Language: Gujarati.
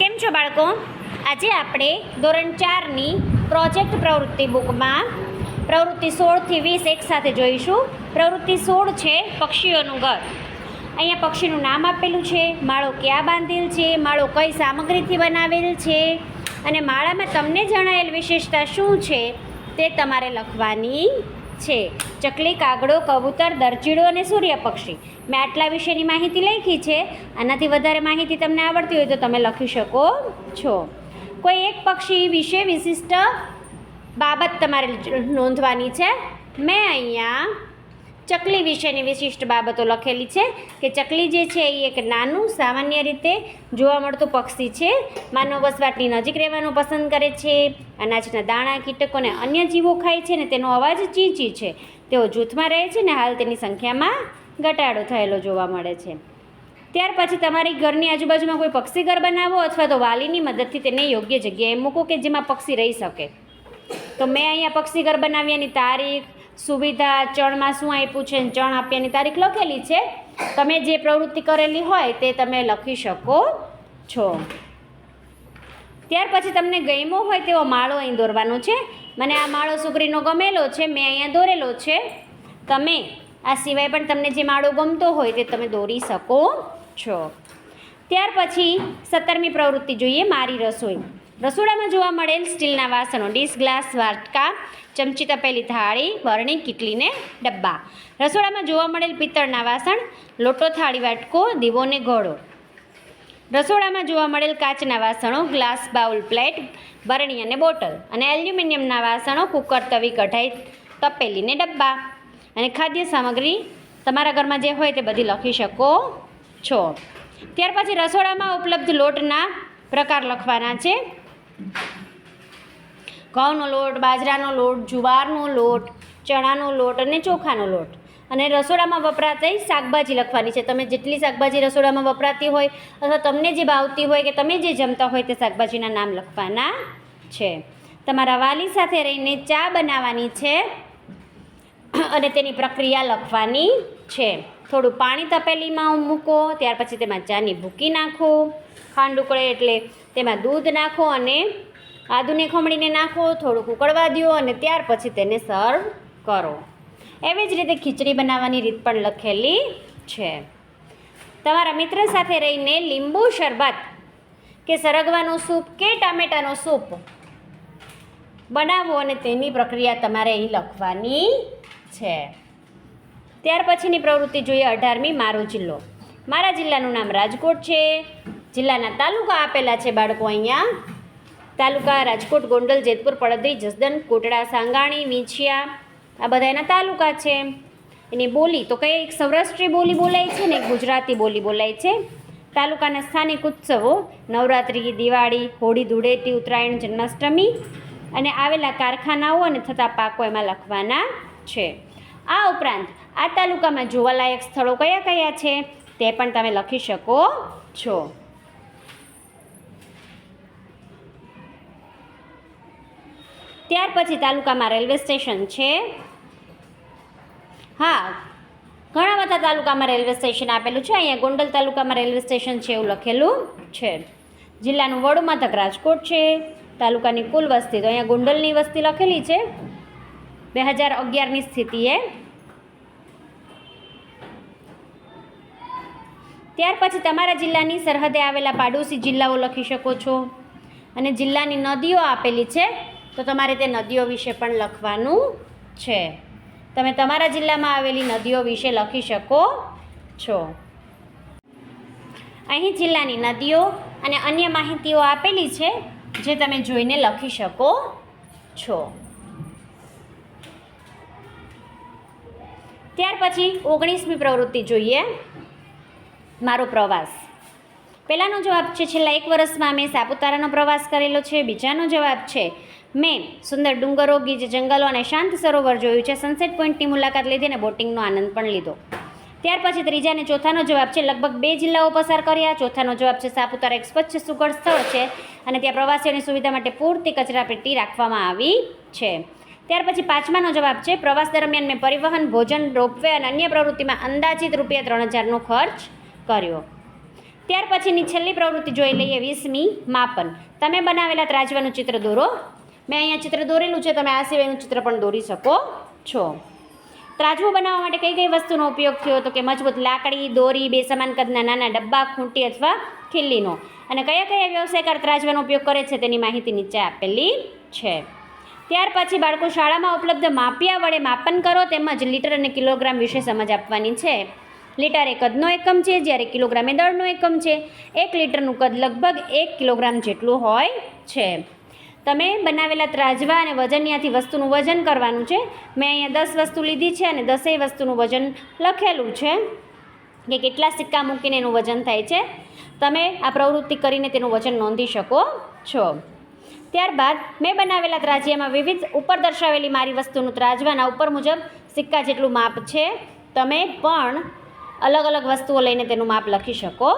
કેમ છો બાળકો? આજે આપણે ધોરણ ચારની પ્રોજેક્ટ પ્રવૃત્તિ બુકમાં પ્રવૃત્તિ સોળથી વીસ એક સાથે જોઈશું. પ્રવૃત્તિ સોળ છે પક્ષીઓનું ઘર. અહીંયા પક્ષીનું નામ આપેલું છે, માળો ક્યાં બાંધેલ છે, માળો કઈ સામગ્રીથી બનાવેલ છે, અને માળામાં તમને જણાયેલ વિશેષતા શું છે તે તમારે લખવાની છે. ચકલી, કાગડો, કબૂતર દરચીડો અને સૂર્ય પક્ષી મેં આટલા વિશેની માહિતી લખી છે. આનાથી વધારે માહિતી તમને આવડતી હોય તો તમે લખી શકો છો. કોઈ એક પક્ષી વિશે વિશિષ્ટ બાબત તમારે નોંધવાની છે. મેં અહીંયા ચકલી વિશેની વિશિષ્ટ બાબતો લખેલી છે કે ચકલી જે છે એ એક નાનું, સામાન્ય રીતે જોવા મળતું પક્ષી છે. માનવ વસવાટની નજીક રહેવાનું પસંદ કરે છે. અનાજના દાણા કીટકોને અન્ય જીવો ખાય છે ને તેનો અવાજ ચીંચી છે. તેઓ જૂથમાં રહે છે ને હાલ તેની સંખ્યામાં ઘટાડો થયેલો જોવા મળે છે. ત્યાર પછી તમારી ઘરની આજુબાજુમાં કોઈ પક્ષી ઘર બનાવો અથવા તો વાલીની મદદથી તેને યોગ્ય જગ્યાએ મૂકો કે જેમાં પક્ષી રહી શકે. તો મેં અહીંયા પક્ષી ઘર બનાવ્યાની તારીખ સુવિધા ચણમાં શું આપ્યું છે ચણ આપ્યાની તારીખ લખેલી છે. તમે જે પ્રવૃત્તિ કરેલી હોય તે તમે લખી શકો છો. ત્યાર પછી તમને ગમ્યો હોય તેવો માળો અહીં દોરવાનો છે. મને આ માળો સુગરીનો ગમેલો છે, મેં અહીંયા દોરેલો છે. તમે આ સિવાય પણ તમને જે માળો ગમતો હોય તે તમે દોરી શકો છો. ત્યાર પછી સત્તરમી પ્રવૃત્તિ જોઈએ, મારી રસોઈ. રસોડામાં જોવા મળેલ સ્ટીલના વાસણો, ડીશ ગ્લાસ, વાટકા, ચમચી તપેલી થાળી, બરણી કીટલીને ડબ્બા. રસોડામાં જોવા મળેલ પિત્તળના વાસણ, લોટો, થાળી, વાટકો, દીવો ને ઘોડો. રસોડામાં જોવા મળેલ કાચના વાસણો, ગ્લાસ, બાઉલ, પ્લેટ, બરણી અને બોટલ. અને એલ્યુમિનિયમના વાસણો, કુકર, તવી, કઢાઈ તપેલીને ડબ્બા. અને ખાદ્ય સામગ્રી તમારા ઘરમાં જે હોય તે બધી લખી શકો છો. ત્યાર પછી રસોડામાં ઉપલબ્ધ લોટના પ્રકાર લખવાના છે. ઘઉંનો લોટ, બાજરાનો લોટ, જુવારનો લોટ, ચણાનો લોટ અને ચોખાનો લોટ. અને રસોડામાં વપરાતી શાકભાજી લખવાની છે. તમે જેટલી શાકભાજી રસોડામાં વપરાતી હોય અથવા તમને જે ભાવતી હોય કે તમે જે જમતા હોય તે શાકભાજીના નામ લખવાના છે. તમારા વાલી સાથે રહીને ચા બનાવવાની છે અને તેની પ્રક્રિયા લખવાની છે. થોડું પાણી તપેલીમાં મૂકો, ત્યાર પછી તેમાં ચાની ભૂકી નાખો. ખાંડ ઉકળે એટલે તેમાં દૂધ નાખો અને આદુને ખમણીને નાખો, થોડુંક ઉકળવા દો અને ત્યાર પછી તેને સર્વ કરો. એવી જ રીતે ખીચડી બનાવવાની રીત પણ લખેલી છે. તમારા મિત્ર સાથે રહીને લીંબુ શરબત કે સરગવાનો સૂપ કે ટામેટાનો સૂપ બનાવો અને તેની પ્રક્રિયા તમારે અહીં લખવાની છે. ત્યાર પછીની પ્રવૃત્તિ જોઈએ અઢારમી મારો જિલ્લો. મારા જિલ્લાનું નામ રાજકોટ છે. જિલ્લાના તાલુકા આપેલા છે બાળકો અહીંયા. તાલુકા રાજકોટ, ગોંડલ, જેતપુર, પડદરી જસદન કોટડા, સાંગાણી, વીંછિયા, આ બધા એના તાલુકા છે. એની બોલી તો કઈ એક સૌરાષ્ટ્રીય બોલી બોલાય છે ને એક ગુજરાતી બોલી બોલાય છે. તાલુકાના સ્થાનિક ઉત્સવો નવરાત્રિ, દિવાળી, હોળી, ધૂળેટી, ઉત્તરાયણ, જન્માષ્ટમી અને આવેલા કારખાનાઓ અને થતા પાકો એમાં લખવાના છે. આ ઉપરાંત આ તાલુકામાં જોવાલાયક સ્થળો કયા કયા છે તે પણ તમે લખી શકો છો. ત્યાર પછી તાલુકામાં રેલવે સ્ટેશન છે. હા, ઘણા બધા તાલુકામાં રેલવે સ્ટેશન આપેલું છે. અહીંયા ગોંડલ તાલુકામાં રેલવે સ્ટેશન છે એવું લખેલું છે. જિલ્લાનું વડુ મથક રાજકોટ છે. તાલુકાની કુલ વસ્તી તો અહીંયા ગોંડલની વસ્તી લખેલી છે. બે હજાર અગિયારની સ્થિતિએ. ત્યાર પછી તમારા જિલ્લાની સરહદે આવેલા પાડોશી જિલ્લાઓ લખી શકો છો. અને જિલ્લાની નદીઓ આપેલી છે. તો તમારે તે નદીઓ વિશે પણ લખવાનું છે. તમે તમારા જિલ્લામાં આવેલી નદીઓ વિશે લખી શકો છો. અહીં જિલ્લાની નદીઓ અને અન્ય માહિતીઓ આપેલી છે, જે તમે જોઈને લખી શકો છો. ત્યાર પછી ઓગણીસમી પ્રવૃત્તિ જોઈએ. મારો પ્રવાસ. પહેલાંનો જવાબ છે, છેલ્લા એક વર્ષમાં મેં સાપુતારાનો પ્રવાસ કરેલો છે, બીજાનો જવાબ છે, મેં સુંદર ડુંગરો ગીજ જંગલો અને શાંત સરોવર જોયું છે સનસેટ પોઈન્ટની મુલાકાત લીધી અને બોટિંગનો આનંદ પણ લીધો. ત્યાર પછી ત્રીજા અને ચોથાનો જવાબ છે, લગભગ બે જિલ્લાઓ પસાર કર્યા. ચોથાનો જવાબ છે, સાપુતારા એક સ્વચ્છ સુઘડ સ્થળ છે અને ત્યાં પ્રવાસીઓની સુવિધા માટે પૂરતી કચરાપેટી રાખવામાં આવી છે. ત્યાર પછી પાંચમાનો જવાબ છે, પ્રવાસ દરમિયાન મેં પરિવહન, ભોજન, રોપવે અને અન્ય પ્રવૃત્તિમાં અંદાજિત રૂપિયા ત્રણ હજારનો ખર્ચ કર્યો. ત્યાર પછીની છેલ્લી પ્રવૃત્તિ જોઈ લઈએ વીસમી માપન. તમે બનાવેલા ત્રાજવાનું ચિત્ર દોરો. મેં અહીંયા ચિત્ર દોરેલું છે, તમે આ સિવાયનું ચિત્ર પણ દોરી શકો છો. ત્રાજવું બનાવવા માટે કઈ કઈ વસ્તુનો ઉપયોગ થયો તો કે મજબૂત લાકડી, દોરી, બે સમાન કદના નાના ડબ્બા, ખૂંટી અથવા ખીલ્લીનો? અને કયા કયા વ્યવસાયકાર ત્રાજવાનો ઉપયોગ કરે છે તેની માહિતી નીચે આપેલી છે. ત્યાર પછી બાળકો શાળામાં ઉપલબ્ધ માપિયા વડે માપન કરો, તેમજ લીટર અને કિલોગ્રામ વિશે સમજ આપવાની છે. લીટર એ કદનો એકમ છે, જ્યારે કિલોગ્રામ દળનો એકમ છે. એક લીટરનું કદ લગભગ એક કિલોગ્રામ જેટલું હોય છે. તમે બનાવેલા ત્રાજવા અને વજનિયાથી વસ્તુનું વજન કરવાનું છે. મેં અહીંયા દસ વસ્તુ લીધી છે અને દસેય વસ્તુનું વજન લખેલું છે કે કેટલા સિક્કા મૂકીને એનું વજન થાય છે. તમે આ પ્રવૃત્તિ કરીને તેનું વજન નોંધી શકો છો. ત્યારબાદ મેં બનાવેલા ત્રાજિયામાં વિવિધ ઉપર દર્શાવેલી મારી વસ્તુનું ત્રાજવાના ઉપર મુજબ સિક્કા જેટલું માપ છે. તમે પણ અલગ અલગ વસ્તુઓ લઈને તેનું માપ લખી શકો.